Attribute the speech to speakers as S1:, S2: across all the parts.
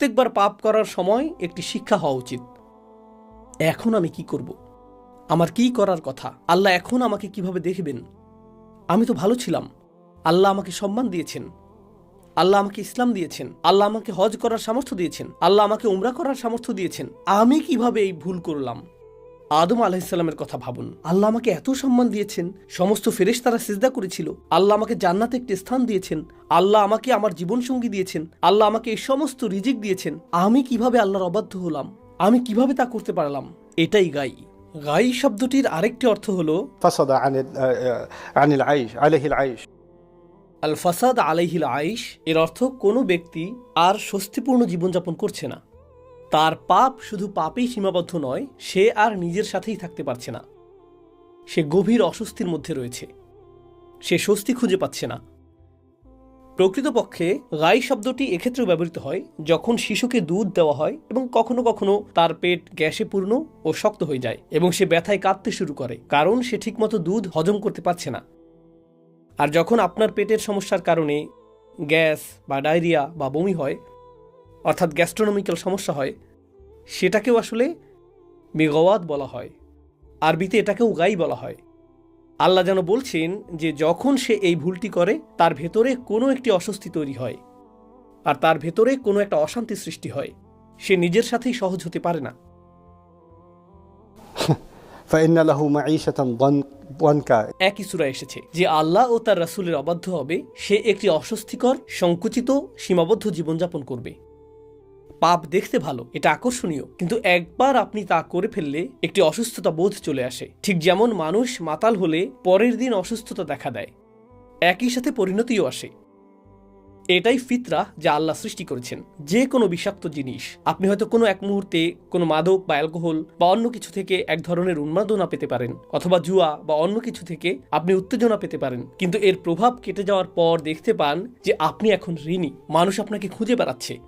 S1: প্রত্যেকবার পাপ করার সময় একটি শিক্ষা হওয়া উচিত। এখন আমি কি করব? আমার কি করার কথা? আল্লাহ এখন আমাকে কীভাবে দেখবেন? আমি তো ভালো ছিলাম। আল্লাহ আমাকে সম্মান দিয়েছেন। আল্লাহ আমাকে ইসলাম দিয়েছেন। আল্লাহ আমাকে হজ করার সামর্থ্য দিয়েছেন। আল্লাহ আমাকে উমরা করার সামর্থ্য দিয়েছেন। আমি কীভাবে এই ভুল করলাম? আদম আলাহিসাল্লামের কথা ভাবুন। আল্লাহ আমাকে এত সম্মান দিয়েছেন সমস্ত ফেরেশ তারা সিজদা করেছিল। আল্লাহ আমাকে জান্নাতে একটি স্থান দিয়েছেন। আল্লাহ আমাকে আমার জীবনসঙ্গী দিয়েছেন। আল্লাহ আমাকে এই সমস্ত রিজিক দিয়েছেন। আমি কীভাবে আল্লাহর অবাধ্য হলাম? আমি কীভাবে তা করতে পারলাম? এটাই গাই। গাই শব্দটির আরেকটি অর্থ হলো
S2: আনিল
S1: আল ফাসাদ আলাইহিল আইস এর অর্থ কোনো ব্যক্তি আর স্বস্তিপূর্ণ জীবনযাপন করছে না। তার পাপ শুধু পাপেই সীমাবদ্ধ নয়, সে আর নিজের সাথেই থাকতে পারছে না। সে গভীর অস্বস্তির মধ্যে রয়েছে। সে স্বস্তি খুঁজে পাচ্ছে না। প্রকৃতপক্ষে, গাই শব্দটি এক্ষেত্রেও ব্যবহৃত হয়, যখন শিশুকে দুধ দেওয়া হয় এবং কখনো কখনো তার পেট গ্যাসে পূর্ণ ও শক্ত হয়ে যায় এবং সে ব্যথায় কাঁদতে শুরু করে, কারণ সে ঠিকমতো দুধ হজম করতে পারছে না। আর যখন আপনার পেটের সমস্যার কারণে গ্যাস বা ডায়রিয়া বা বমি হয় অর্থাৎ গ্যাস্ট্রোনমিক্যাল সমস্যা হয় সেটাকেও আসলে মেগাওয়াত বলা হয়। আরবিতে এটাকেও গাই বলা হয়। আল্লাহ যেন বলছেন যে যখন সে এই ভুলটি করে তার ভেতরে কোনো একটি অস্বস্তি তৈরি হয়। আর তার ভেতরে কোনো একটা অশান্তি সৃষ্টি হয়। সে নিজের সাথেই সহজ হতে পারে না। একই সুরা এসেছে যে আল্লাহ ও তার রাসুলের অবাধ্য হবে সে একটি অস্বস্তিকর সংকুচিত সীমাবদ্ধ জীবনযাপন করবে। পাপ দেখতে ভালো, এটা আকর্ষণীয়। কিন্তু একবার আপনি তা করে ফেললে একটি অসুস্থতা বোধ চলে আসে। ঠিক যেমন মানুষ মাতাল হলে পরের দিন অসুস্থতা দেখা দেয়। একই সাথে পরিণতিও আসে। এটাই ফিতরা যা আল্লাহ সৃষ্টি করেছেন। যে কোনো বিষাক্ত জিনিস, আপনি হয়তো কোনো এক মুহূর্তে কোনো মাদক বা অ্যালকোহল বা অন্য কিছু থেকে এক ধরনের উন্মাদনা পেতে পারেন, অথবা জুয়া বা অন্য কিছু থেকে আপনি উত্তেজনা পেতে পারেন। কিন্তু এর প্রভাব কেটে যাওয়ার পর দেখতে পান যে আপনি এখন ঋণী। মানুষ আপনাকে খুঁজে বেড়াচ্ছে।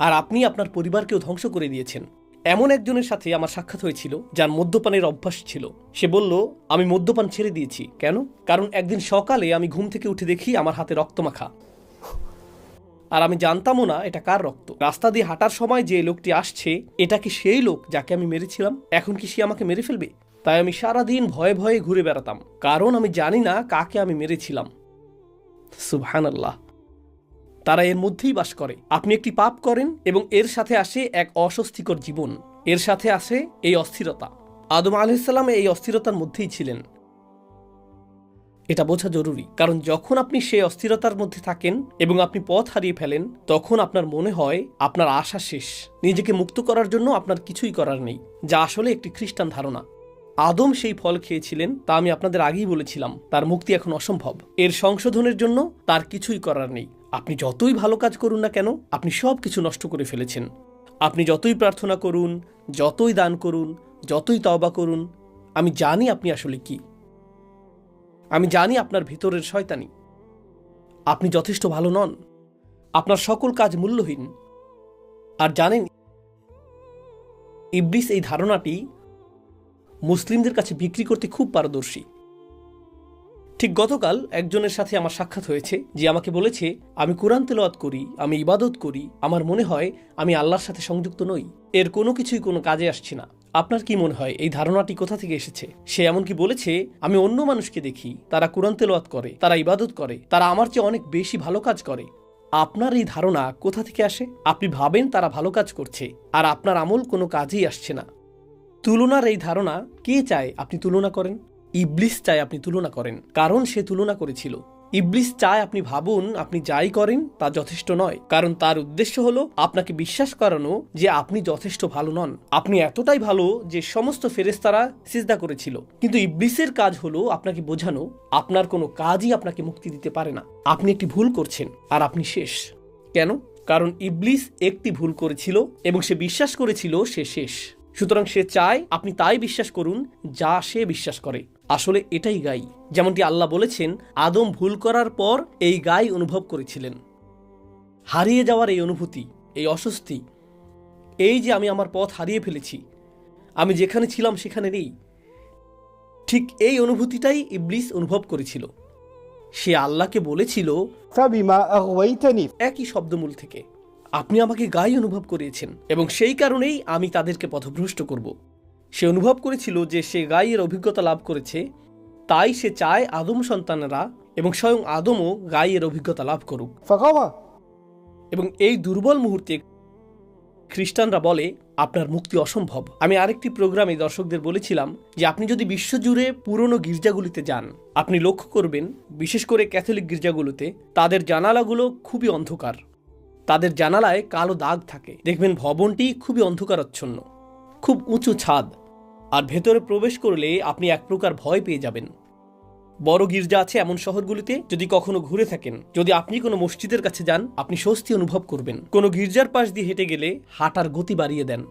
S1: আর আপনি আপনার পরিবারকেও ধ্বংস করে দিয়েছেন। এমন একজনের সাথে আমার সাক্ষাৎ হয়েছিল, যার মদ্যপানের অভ্যাস ছিল। সে বলল, আমি মদ্যপান ছেড়ে দিয়েছি। কেন? কারণ একদিন সকালে আমি ঘুম থেকে উঠে দেখি আমার হাতে রক্তমাখা আর আমি জানতামও না এটা কার রক্ত। রাস্তা দিয়ে হাঁটার সময় যে লোকটি আসছে, এটা কি সেই লোক যাকে আমি মেরেছিলাম? এখন কি সে আমাকে মেরে ফেলবে? তাই আমি সারাদিন ভয়ে ভয়ে ঘুরে বেড়াতাম। কারণ আমি জানি না কাকে আমি মেরেছিলাম। সুবহান আল্লাহ তারা এর মধ্যেই বাস করে। আপনি একটি পাপ করেন এবং এর সাথে আসে এক অস্বস্তিকর জীবন। এর সাথে আসে এই অস্থিরতা। আদম আলহিসাল্লাম এই অস্থিরতার মধ্যেই ছিলেন। এটা বোঝা জরুরি, কারণ যখন আপনি সেই অস্থিরতার মধ্যে থাকেন এবং আপনি পথ হারিয়ে ফেলেন, তখন আপনার মনে হয় আপনার আশা শেষ। নিজেকে মুক্ত করার জন্য আপনার কিছুই করার নেই, যা আসলে একটি খ্রিস্টান ধারণা। আদম সেই ফল খেয়েছিলেন, তা আমি আপনাদের আগেই বলেছিলাম, তার মুক্তি এখন অসম্ভব। এর সংশোধনের জন্য তার কিছুই করার নেই। আপনি যতই ভালো কাজ করুন না কেন, আপনি সব কিছু নষ্ট করে ফেলেছেন। আপনি যতই প্রার্থনা করুন, যতই দান করুন, যতই তওবা করুন, আমি জানি আপনি আসলে কি। আমি জানি আপনার ভিতরের শয়তানি। আপনি যথেষ্ট ভালো নন। আপনার সকল কাজ মূল্যহীন। আর জানেন, ইবলিস এই ধারণাটি মুসলিমদের কাছে বিক্রি করতে খুব পারদর্শী। ঠিক গতকাল একজনের সাথে আমার সাক্ষাৎ হয়েছে, যে আমাকে বলেছে, আমি কোরআন তেলাওয়াত করি, আমি ইবাদত করি, আমার মনে হয় আমি আল্লাহর সাথে সংযুক্ত নই। এর কোনো কিছুই কোনো কাজে আসছে না। আপনার কি মনে হয় এই ধারণাটি কোথা থেকে এসেছে? সে এমনকি বলেছে, আমি অন্য মানুষকে দেখি, তারা কোরআন তেলাওয়াত করে, তারা ইবাদত করে, তারা আমার চেয়ে অনেক বেশি ভালো কাজ করে। আপনার এই ধারণা কোথা থেকে আসে? আপনি ভাবেন তারা ভালো কাজ করছে, আর আপনার আমল কোনো কাজেই আসছে না। তুলনার এই ধারণা কে চায় আপনি তুলনা করেন? ইবলিস চায় আপনি তুলনা করেন, কারণ সে তুলনা করেছিল। ইবলিস চায় আপনি ভাবুন আপনি যাই করেন তা যথেষ্ট নয়, কারণ তার উদ্দেশ্য হলো আপনাকে বিশ্বাস করানো যে আপনি যথেষ্ট ভালো নন। আপনি এতটাই ভালো যে সমস্ত ফেরেস্তারা সিজদা করেছিল। কিন্তু ইবলিসের কাজ হলো আপনাকে বোঝানো, আপনার কোনো কাজই আপনাকে মুক্তি দিতে পারে না। আপনি একটি ভুল করছেন আর আপনি শেষ। কেন? কারণ ইবলিস একটি ভুল করেছিল এবং সে বিশ্বাস করেছিল সে শেষ। সুতরাং সে চায় আপনি তাই বিশ্বাস করুন যা সে বিশ্বাস করে। আসলে এটাই গাই। যেমনটি আল্লাহ বলেছেন আদম ভুল করার পর এই গাই অনুভব করেছিলেন। হারিয়ে যাওয়ার এই অনুভূতি এই অস্বস্তি এই যে আমি আমার পথ হারিয়ে ফেলেছি আমি যেখানে ছিলাম সেখানে নেই। ঠিক এই অনুভূতিটাই ইবলিস অনুভব করেছিল। সে আল্লাহকে বলেছিল একই শব্দমূল থেকে আপনি আমাকে গায়ে অনুভব করিয়েছেন এবং সেই কারণেই আমি তাদেরকে পথভ্রষ্ট করব। সে অনুভব করেছিল যে সে গাইয়ের অভিজ্ঞতা লাভ করেছে তাই সে চায় আদম সন্তানেরা এবং স্বয়ং আদমও গাইয়ের অভিজ্ঞতা লাভ করুক। এবং এই দুর্বল মুহূর্তে খ্রিস্টানরা বলে আপনার মুক্তি অসম্ভব। আমি আরেকটি প্রোগ্রামে দর্শকদের বলেছিলাম যে আপনি যদি বিশ্বজুড়ে পুরনো গির্জাগুলিতে যান আপনি লক্ষ্য করবেন বিশেষ করে ক্যাথলিক গির্জাগুলোতে তাদের জানালাগুলো খুবই অন্ধকার। তাদের জানালায় কালো দাগ থাকে। দেখবেন ভবনটি খুবই অন্ধকারচ্ছন্ন। খুব উঁচু ছাদ, আর ভেতরে প্রবেশ করলে আপনি এক প্রকার ভয় পেয়ে যাবেন। বড় গির্জা আছে এমন শহরগুলিতে যদি কখনো ঘুরে থাকেন, যদি আপনি কোনো মসজিদের কাছে যান, আপনি স্বস্তি অনুভব করবেন। কোনো গির্জার পাশ দিয়ে হেঁটে গেলে হাঁটার গতি বাড়িয়ে দেন।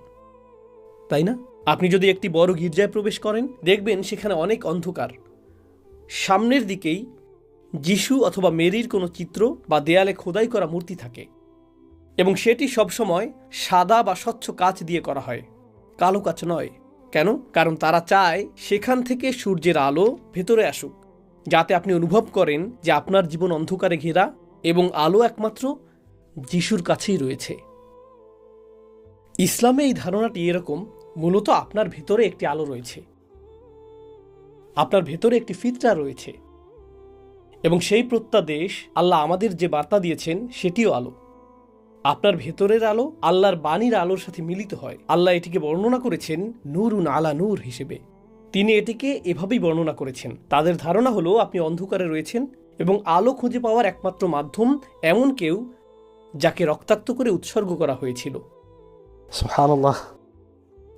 S1: তাই না? আপনি যদি একটি বড় গির্জায় প্রবেশ করেন, দেখবেন সেখানে অনেক অন্ধকার। সামনের দিকেই যিশু অথবা মেরির কোনো চিত্র বা দেয়ালে খোদাই করা মূর্তি থাকে, এবং সেটি সবসময় সাদা বা স্বচ্ছ কাচ দিয়ে করা হয়। কালো কাচ নয়। কেন? কারণ তারা চায় সেখান থেকে সূর্যের আলো ভেতরে আসুক, যাতে আপনি অনুভব করেন যে আপনার জীবন অন্ধকারে ঘেরা এবং আলো একমাত্র যিশুর কাছেই রয়েছে। ইসলামে এই ধারণাটি এরকম, মূলত আপনার ভেতরে একটি আলো রয়েছে, আপনার ভেতরে একটি ফিতরা রয়েছে এবং সেই প্রত্যাদেশ আল্লাহ আমাদের যে বার্তা দিয়েছেন সেটিও আলো। আপনার ভেতরের আলো আল্লাহর বাণীর আলোর সাথে মিলিত হয়। আল্লাহ এটিকে বর্ণনা করেছেন নুরুন আলা নূর হিসেবে। তিনি এটিকে এভাবেই বর্ণনা করেছেন। তাদের ধারণা হলো আপনি অন্ধকারে রয়েছেন এবং আলো খুঁজে পাওয়ার একমাত্র মাধ্যম এমন কেউ যাকে রক্তাক্ত করে উৎসর্গ করা হয়েছিল।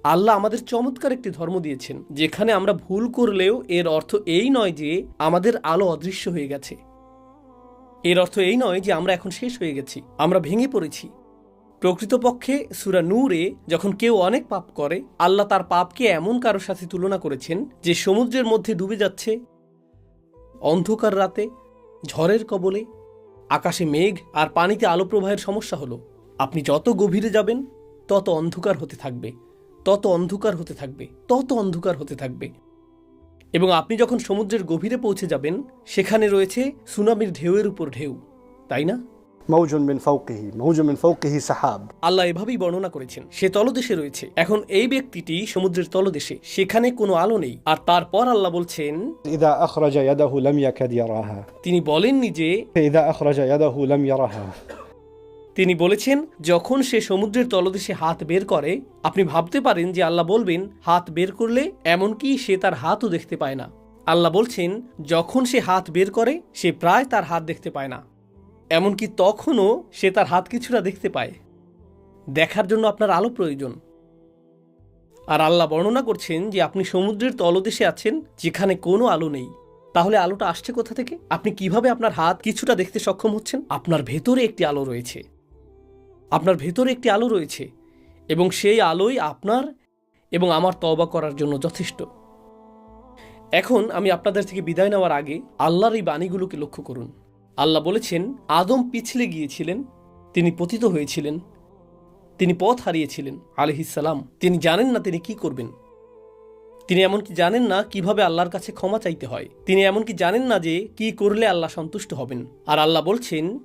S1: আল্লাহ আমাদের চমৎকার একটি ধর্ম দিয়েছেন যেখানে আমরা ভুল করলেও এর অর্থ এই নয় যে আমাদের আলো অদৃশ্য হয়ে গেছে। এর অর্থ এই নয় যে আমরা এখন শেষ হয়ে গেছি, আমরা ভেঙে পড়েছি। প্রকৃতপক্ষে সুরা নূরে যখন কেউ অনেক পাপ করে, আল্লাহ তার পাপকে এমন কারোর সাথে তুলনা করেছেন যে সমুদ্রের মধ্যে ডুবে যাচ্ছে, অন্ধকার রাতে, ঝড়ের কবলে, আকাশে মেঘ আর পানিতে আলো প্রবাহের সমস্যা হলো। আপনি যত গভীরে যাবেন, তত অন্ধকার হতে থাকবে, তত অন্ধকার হতে থাকবে, তত অন্ধকার হতে থাকবে। এবং আপনি যখন সমুদ্রের গভীরে পৌঁছে যাবেন সেখানে রয়েছে সুনামির ঢেউয়ের উপর ঢেউ তাই না? আল্লাহ এভাবেই বর্ণনা করেছেন সে তলদেশে রয়েছে। এখন এই ব্যক্তিটি সমুদ্রের তলদেশে সেখানে কোনো আলো নেই। আর তারপর আল্লাহ বলছেন তিনি বলেননি যে তিনি বলেছেন, যখন সে সমুদ্রের তলদেশে হাত বের করে, আপনি ভাবতে পারেন যে আল্লাহ বলবেন, হাত বের করলে এমনকি সে তার হাতও দেখতে পায় না। আল্লাহ বলছেন, যখন সে হাত বের করে, সে প্রায় তার হাত দেখতে পায় না। এমনকি তখনও সে তার হাত কিছুটা দেখতে পায়। দেখার জন্য আপনার আলো প্রয়োজন। আর আল্লাহ বর্ণনা করছেন যে আপনি সমুদ্রের তলদেশে আছেন, যেখানে কোনো আলো নেই। তাহলে আলোটা আসছে কোথা থেকে? আপনি কীভাবে আপনার হাত কিছুটা দেখতে সক্ষম হচ্ছেন? আপনার ভেতরে একটি আলো রয়েছে। আপনার ভেতরে একটি আলো রয়েছে এবং সেই আলোই আপনার এবং আমার তওবা করার জন্য যথেষ্ট। এখন আমি আপনাদের থেকে বিদায় নেওয়ার আগে আল্লাহর এই বাণীগুলোকে লক্ষ্য করুন। আল্লাহ বলেছেন, আদম পিছলে গিয়েছিলেন, তিনি পতিত হয়েছিলেন, তিনি পথ হারিয়েছিলেন আলহিসাল্লাম তিনি জানেন না তিনি কি করবেন। তিনি এমনকি জানেন না কীভাবে আল্লাহর কাছে ক্ষমা চাইতে হয়। তিনি এমনকি জানেন না যে কি করলে আল্লাহ সন্তুষ্ট হবেন। আর আল্লাহ বলছেন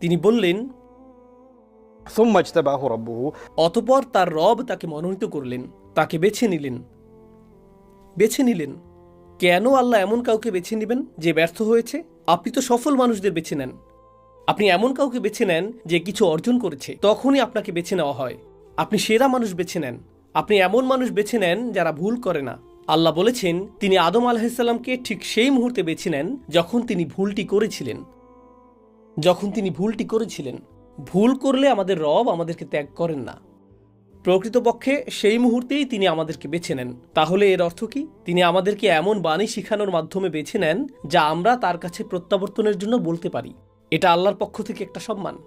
S1: তিনি বললেন অতপর তার রব তাকে মনোনীত করলেন তাকে বেছে নিলেন। বেছে নিলেন। কেন আল্লাহ এমন কাউকে বেছে নেবেন যে ব্যর্থ হয়েছে? আপনি তো সফল মানুষদের বেছে নেন। আপনি এমন কাউকে বেছে নেন যে কিছু অর্জন করেছে। তখনই আপনাকে বেছে নেওয়া হয়। আপনি সেরা মানুষ বেছে নেন। আপনি এমন মানুষ বেছে নেন যারা ভুল করে না। আল্লাহ বলেছেন, তিনি আদম আলাহিসাল্লামকে ঠিক সেই মুহূর্তে বেছে নেন যখন তিনি ভুলটি করেছিলেন। যখন তিনি ভুলটি করেছিলেন। ভুল করলে আমাদের রব আমাদেরকে ত্যাগ করেন না। প্রকৃতপক্ষে সেই মুহূর্তেই তিনি আমাদেরকে বেছে নেন। তাহলে এর অর্থ কি? তিনি আমাদেরকে এমন বাণী শিখানোর মাধ্যমে বেছে নেন যা আমরা তার কাছে প্রত্যাবর্তনের জন্য বলতে পারি। এটা আল্লাহর পক্ষ থেকে একটা সম্মান।